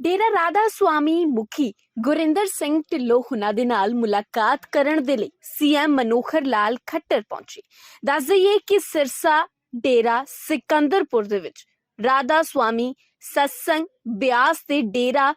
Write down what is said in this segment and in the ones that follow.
ਡੇਰਾ ਰਾਧਾ ਸੁਆਮੀ ਮੁਖੀ ਗੁਰਿੰਦਰ ਸਿੰਘ ਢਿੱਲੋਂ ਹੁਣਾਂ ਦੇ ਨਾਲ ਮੁਲਾਕਾਤ ਕਰਨ ਦੇ ਲਈ ਸੀਐਮ ਮਨੋਹਰ ਲਾਲ ਖੱਟਰ ਪਹੁੰਚੇ। ਦੱਸ ਦਈਏ ਕਿ ਸਿਰਸਾ ਡੇਰਾ ਸਿਕੰਦਰਪੁਰ ਦੇ ਵਿੱਚ ਰਾਧਾ ਸੁਆਮੀ ਸਤਸੰਗ ਬਿਆਸ ਦੇ ਡੇਰਾ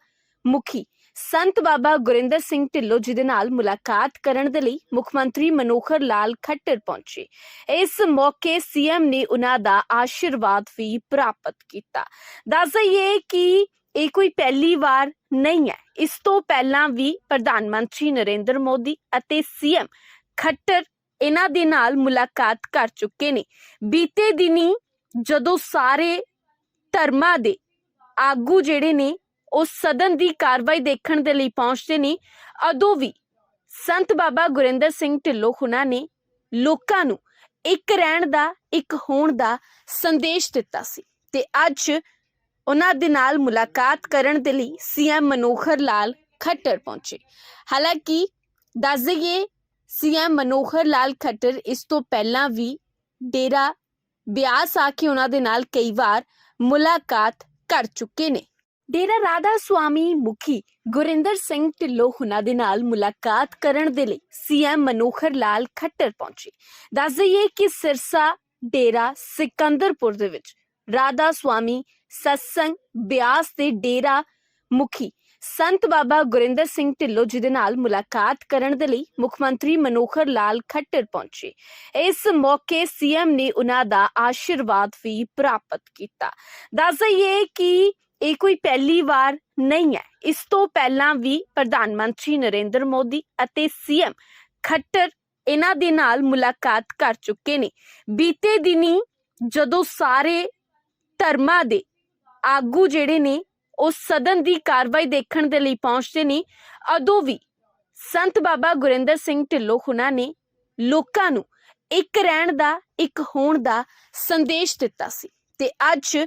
ਮੁਖੀ ਸੰਤ ਬਾਬਾ ਗੁਰਿੰਦਰ ਸਿੰਘ ਢਿੱਲੋਂ ਜੀ ਦੇ ਨਾਲ ਮੁਲਾਕਾਤ ਕਰਨ ਦੇ ਲਈ ਮੁੱਖ ਮੰਤਰੀ ਮਨੋਹਰ ਲਾਲ ਖੱਟਰ ਪਹੁੰਚੇ। ਇਸ ਮੌਕੇ ਸੀਐਮ ਨੇ ਉਹਨਾਂ ਦਾ ਆਸ਼ੀਰਵਾਦ ਵੀ ਪ੍ਰਾਪਤ ਕੀਤਾ। ਦੱਸ ਦਈਏ ਕਿ ਇਹ ਕੋਈ ਪਹਿਲੀ ਵਾਰ ਨਹੀਂ ਹੈ। ਇਸ ਤੋਂ ਪਹਿਲਾਂ ਵੀ ਪ੍ਰਧਾਨ ਮੰਤਰੀ ਨਰਿੰਦਰ ਮੋਦੀ ਅਤੇ ਸੀਐਮ ਖੱਟਰ ਇਹਨਾਂ ਦੇ ਨਾਲ ਮੁਲਾਕਾਤ ਕਰ ਚੁੱਕੇ ਨੇ। ਬੀਤੇ ਦਿਨੀ ਜਦੋਂ ਸਾਰੇ ਧਰਮਾਂ ਦੇ ਆਗੂ ਜਿਹੜੇ ਨੇ, ਉਹ ਸਦਨ ਦੀ ਕਾਰਵਾਈ ਦੇਖਣ ਦੇ ਲਈ ਪਹੁੰਚਦੇ ਨੇ, ਉਦੋਂ ਵੀ ਸੰਤ ਬਾਬਾ ਗੁਰਿੰਦਰ ਸਿੰਘ ਢਿੱਲੋਂ ਹੁਣਾਂ ਨੇ ਲੋਕਾਂ ਨੂੰ ਇੱਕ ਰਹਿਣ ਦਾ, ਇੱਕ ਹੋਣ ਦਾ ਸੰਦੇਸ਼ ਦਿੱਤਾ ਸੀ। ਤੇ ਅੱਜ ਉਹਨਾਂ ਦੇ ਨਾਲ ਮੁਲਾਕਾਤ ਕਰਨ ਦੇ ਲਈ ਸੀਐਮ ਮਨੋਹਰ ਲਾਲ ਖੱਟਰ ਪਹੁੰਚੇ। ਹਾਲਾਂਕਿ ਦੱਸ ਦਈਏ ਸੀਐਮ ਮਨੋਹਰ ਲਾਲ ਖੱਟਰ ਇਸ ਤੋਂ ਪਹਿਲਾਂ ਵੀ ਡੇਰਾ ਬਿਆਸ ਆ ਕੇ ਉਹਨਾਂ ਦੇ ਨਾਲ ਕਈ ਵਾਰ ਮੁਲਾਕਾਤ ਕਰ ਚੁੱਕੇ ਨੇ। ਡੇਰਾ ਰਾਧਾ ਸੁਆਮੀ ਮੁਖੀ ਗੁਰਿੰਦਰ ਸਿੰਘ ਢਿੱਲੋਂ ਹੁਣਾਂ ਦੇ ਨਾਲ ਮੁਲਾਕਾਤ ਕਰਨ ਦੇ ਲਈ ਸੀਐਮ ਮਨੋਹਰ ਲਾਲ ਖੱਟਰ ਪਹੁੰਚੇ। ਦੱਸ ਦਈਏ ਕਿ ਸਿਰਸਾ ਡੇਰਾ ਸਿਕੰਦਰਪੁਰ ਦੇ ਵਿੱਚ ਰਾਧਾ ਸੁਆਮੀ ਸਤਸੰਗ, ਬਿਆਸ ਦੇ ਡੇਰਾ ਮੁਖੀ ਸੰਤ ਬਾਬਾ ਗੁਰਿੰਦਰ ਸਿੰਘ ਢਿੱਲੋਂ ਜੀ ਦੇ ਨਾਲ ਮੁਲਾਕਾਤ ਕਰਨ ਦੇ ਲਈ ਮੁੱਖ ਮੰਤਰੀ ਮਨੋਹਰ ਲਾਲ ਖੱਟਰ ਪਹੁੰਚੇ। ਇਸ ਮੌਕੇ ਸੀਐਮ ਨੇ ਉਹਨਾਂ ਦਾ ਆਸ਼ੀਰਵਾਦ ਵੀ ਪ੍ਰਾਪਤ ਕੀਤਾ। ਦੱਸ ਦਈਏ ਕਿ ਇਹ ਕੋਈ ਪਹਿਲੀ ਵਾਰ ਨਹੀਂ ਹੈ। ਇਸ ਤੋਂ ਪਹਿਲਾਂ ਵੀ ਪ੍ਰਧਾਨ ਮੰਤਰੀ ਨਰਿੰਦਰ ਮੋਦੀ ਅਤੇ ਸੀਐਮ ਖੱਟਰ ਇਹਨਾਂ ਦੇ ਨਾਲ ਮੁਲਾਕਾਤ ਕਰ ਚੁੱਕੇ ਨੇ। ਬੀਤੇ ਦਿਨੀ ਜਦੋਂ ਸਾਰੇ ਧਰਮਾਂ ਦੇ ਆਗੂ ਜਿਹੜੇ ਨੇ, ਉਹ ਸਦਨ ਦੀ ਕਾਰਵਾਈ ਦੇਖਣ ਦੇ ਲਈ ਪਹੁੰਚਦੇ ਨੇ। ਉਦੋਂ ਵੀ ਸੰਤ ਬਾਬਾ ਗੁਰਿੰਦਰ ਸਿੰਘ ਢਿੱਲੋਂ ਹੁਣਾਂ ਨੇ ਲੋਕਾਂ ਨੂੰ ਇੱਕ ਰਹਿਣ ਦਾ, ਇੱਕ ਹੋਣ ਦਾ ਸੰਦੇਸ਼ ਦਿੱਤਾ ਸੀ ਤੇ ਅੱਜ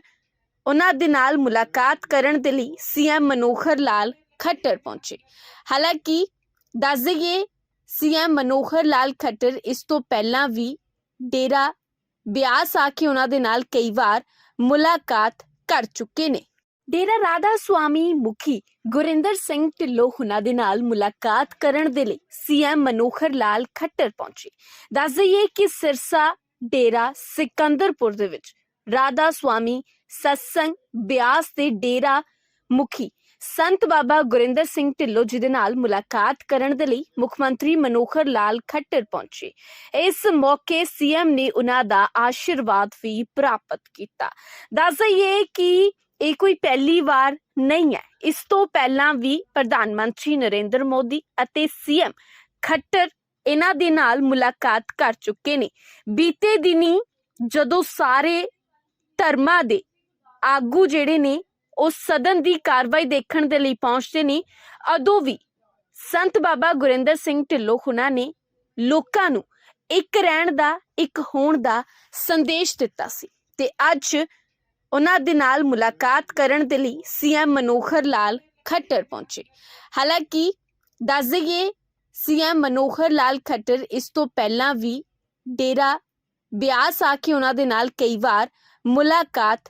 ਉਹਨਾਂ ਦੇ ਨਾਲ ਮੁਲਾਕਾਤ ਕਰਨ ਦੇ ਲਈ ਸੀਐਮ ਮਨੋਹਰ ਲਾਲ ਖੱਟਰ ਪਹੁੰਚੇ। ਹਾਲਾਂਕਿ ਦੱਸ ਦਈਏ ਸੀਐਮ ਮਨੋਹਰ ਲਾਲ ਖੱਟਰ ਇਸ ਤੋਂ ਪਹਿਲਾਂ ਵੀ ਡੇਰਾ ਬਿਆਸ ਆ ਕੇ ਉਹਨਾਂ ਦੇ ਨਾਲ ਕਈ ਵਾਰ ਮੁਲਾਕਾਤ ਕਰ ਚੁੱਕੇ ਨੇ। ਡੇਰਾ ਰਾਧਾ ਸੁਆਮੀ ਮੁਖੀ ਗੁਰਿੰਦਰ ਸਿੰਘ ਢਿੱਲੋਂ ਹੁਣਾਂ ਦੇ ਨਾਲ ਮੁਲਾਕਾਤ ਕਰਨ ਦੇ ਲਈ ਸੀਐਮ ਮਨੋਹਰ ਲਾਲ ਖੱਟਰ ਪਹੁੰਚੇ। ਦੱਸ ਦਈਏ ਕਿ ਸਿਰਸਾ ਡੇਰਾ ਸਿਕੰਦਰਪੁਰ ਦੇ ਵਿੱਚ ਰਾਧਾ ਸੁਆਮੀ ਸਤਸੰਗ ਬਿਆਸ ਦੇ ਡੇਰਾ ਮੁਖੀ ਸੰਤ ਬਾਬਾ ਗੁਰਿੰਦਰ ਸਿੰਘ ਢਿੱਲੋਂ ਜੀ ਦੇ ਨਾਲ ਮੁਲਾਕਾਤ ਕਰਨ ਦੇ ਲਈ ਮੁੱਖ ਮੰਤਰੀ ਮਨੋਹਰ ਲਾਲ ਖੱਟਰ ਪਹੁੰਚੇ। ਇਸ ਮੌਕੇ ਸੀਐਮ ਨੇ ਉਹਨਾਂ ਦਾ ਆਸ਼ੀਰਵਾਦ ਵੀ ਪ੍ਰਾਪਤ ਕੀਤਾ। ਦੱਸ ਦਈਏ ਕਿ ਇਹ ਕੋਈ ਪਹਿਲੀ ਵਾਰ ਨਹੀਂ ਹੈ। ਇਸ ਤੋਂ ਪਹਿਲਾਂ ਵੀ ਪ੍ਰਧਾਨ ਮੰਤਰੀ ਨਰਿੰਦਰ ਮੋਦੀ ਅਤੇ ਸੀਐਮ ਖੱਟਰ ਇਹਨਾਂ ਦੇ ਨਾਲ ਮੁਲਾਕਾਤ ਕਰ ਚੁੱਕੇ ਨੇ। ਬੀਤੇ ਦਿਨੀ ਜਦੋਂ ਸਾਰੇ ਧਰਮਾਂ ਦੇ ਆਗੂ ਜਿਹੜੇ ਨੇ ਉਹ ਸਦਨ ਦੀ ਕਾਰਵਾਈ ਦੇਖਣ ਦੇ ਲਈ ਪਹੁੰਚਦੇ ਨੇ। ਉਦੋਂ ਵੀ ਸੰਤ ਬਾਬਾ ਗੁਰਿੰਦਰ ਸਿੰਘ ਢਿੱਲੋਂ ਹੁਣਾਂ ਨੇ ਲੋਕਾਂ ਨੂੰ ਇੱਕ ਰਹਿਣ ਦਾ, ਇੱਕ ਹੋਣ ਦਾ ਸੰਦੇਸ਼ ਦਿੱਤਾ ਸੀ ਤੇ ਅੱਜ ਉਹਨਾਂ ਦੇ ਨਾਲ ਮੁਲਾਕਾਤ ਕਰਨ ਦੇ ਲਈ ਸੀਐਮ ਮਨੋਹਰ ਲਾਲ ਖੱਟਰ ਪਹੁੰਚੇ। ਹਾਲਾਂਕਿ ਦੱਸ ਦਈਏ ਸੀਐਮ ਮਨੋਹਰ ਲਾਲ ਖੱਟਰ ਇਸ ਤੋਂ ਪਹਿਲਾਂ ਵੀ ਡੇਰਾ ਬਿਆਸ ਆ ਕੇ ਉਹਨਾਂ ਦੇ ਨਾਲ ਕਈ ਵਾਰ ਮੁਲਾਕਾਤ